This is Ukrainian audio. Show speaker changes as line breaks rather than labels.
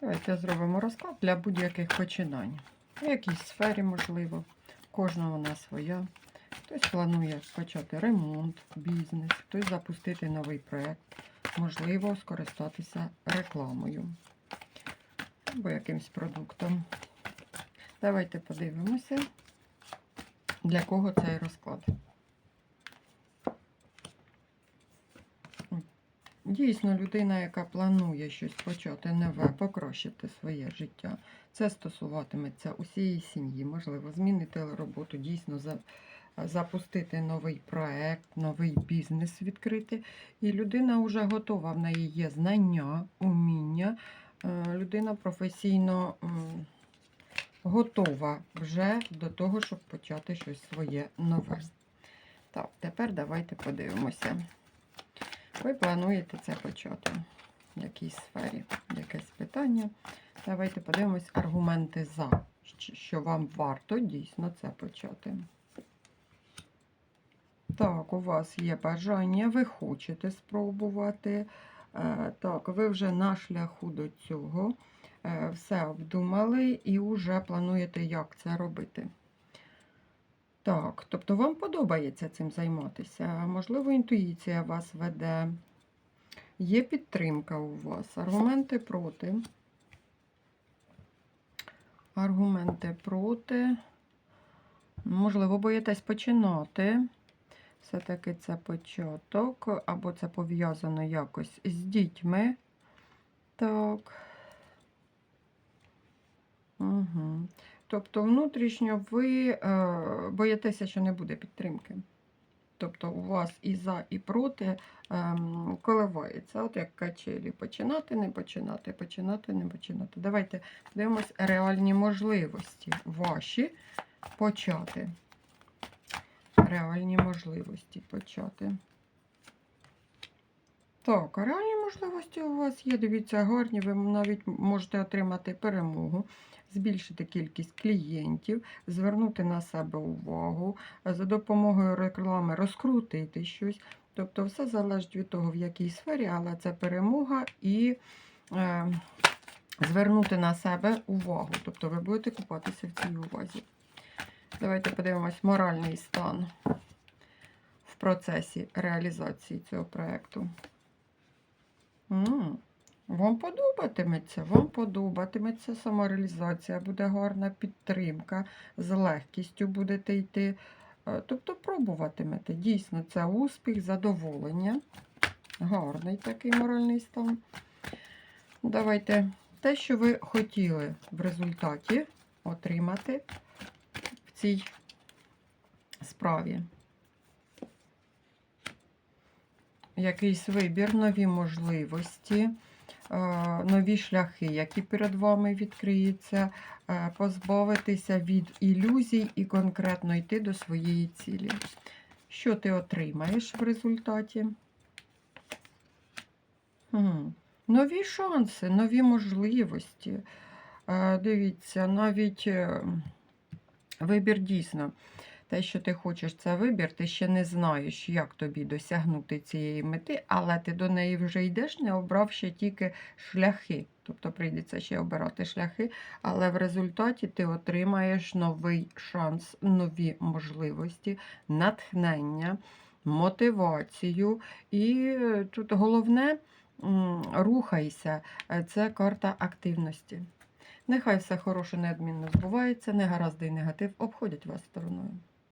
Давайте зробимо розклад для будь-яких починань. В якійсь сфері, можливо. Кожного вона своя. Хтось планує почати ремонт, бізнес, хтось запустити новий проєкт, можливо, скористатися рекламою або якимсь продуктом. Давайте подивимося, для кого цей розклад. Дійсно, людина, яка планує щось почати нове, покращити своє життя. Це стосуватиметься усієї сім'ї, можливо, змінити роботу, дійсно запустити новий проект, новий бізнес відкрити. І людина вже готова, в неї є знання, уміння. Е, Людина професійно готова вже до того, щоб почати щось своє нове. Так, тепер давайте подивимося. Ви плануєте це почати в якійсь сфері, якесь питання. Давайте подивимось аргументи за, що вам варто дійсно це почати. Так, у вас є бажання, ви хочете спробувати. Е, Так, ви вже на шляху до цього. Е, Все обдумали і вже плануєте, як це робити. Так, тобто вам подобається цим займатися. Можливо, інтуїція вас веде. Є підтримка у вас. Аргументи проти. Аргументи проти. Можливо, боїтесь починати. Все-таки це початок, або це пов'язано якось з дітьми. Так. Угу. Тобто, внутрішньо ви е, боїтеся, що не буде підтримки. Тобто у вас і за, і проти ем, коливається. От як качелі. Починати, не починати, починати, не починати. Давайте подивимось реальні можливості ваші почати. Реальні можливості почати. Так, а реальні можливості у вас є. Дивіться, гарні, ви навіть можете отримати перемогу, збільшити кількість клієнтів, звернути на себе увагу, за допомогою реклами розкрутити щось. Тобто, все залежить від того, в якій сфері, але це перемога і е, звернути на себе увагу. Тобто ви будете купатися в цій увазі. Давайте подивимось моральний стан в процесі реалізації цього проєкту. Вам подобатиметься, вам подобатиметься самореалізація, буде гарна підтримка, з легкістю будете йти. Е, Тобто пробуватимете. Дійсно, це успіх, задоволення. Гарний такий моральний стан. Давайте те, що ви хотіли в результаті отримати в цій справі. Якийсь вибір, нові можливості, нові шляхи, які перед вами відкриються, е, позбавитися від ілюзій і конкретно йти до своєї цілі. Що ти отримаєш в результаті? Хм. Нові шанси, нові можливості. Е, Дивіться, навіть е, вибір дійсно. Те, що ти хочеш, це вибір, ти ще не знаєш, як тобі досягнути цієї мети, але ти до неї вже йдеш, не обрав ще тільки шляхи. Тобто прийдеться ще обирати шляхи, але в результаті ти отримаєш новий шанс, нові можливості, натхнення, мотивацію. І тут головне рухайся. Це карта активності. Нехай все хороше неодмінно збувається, негаразди і негатив обходять вас стороною.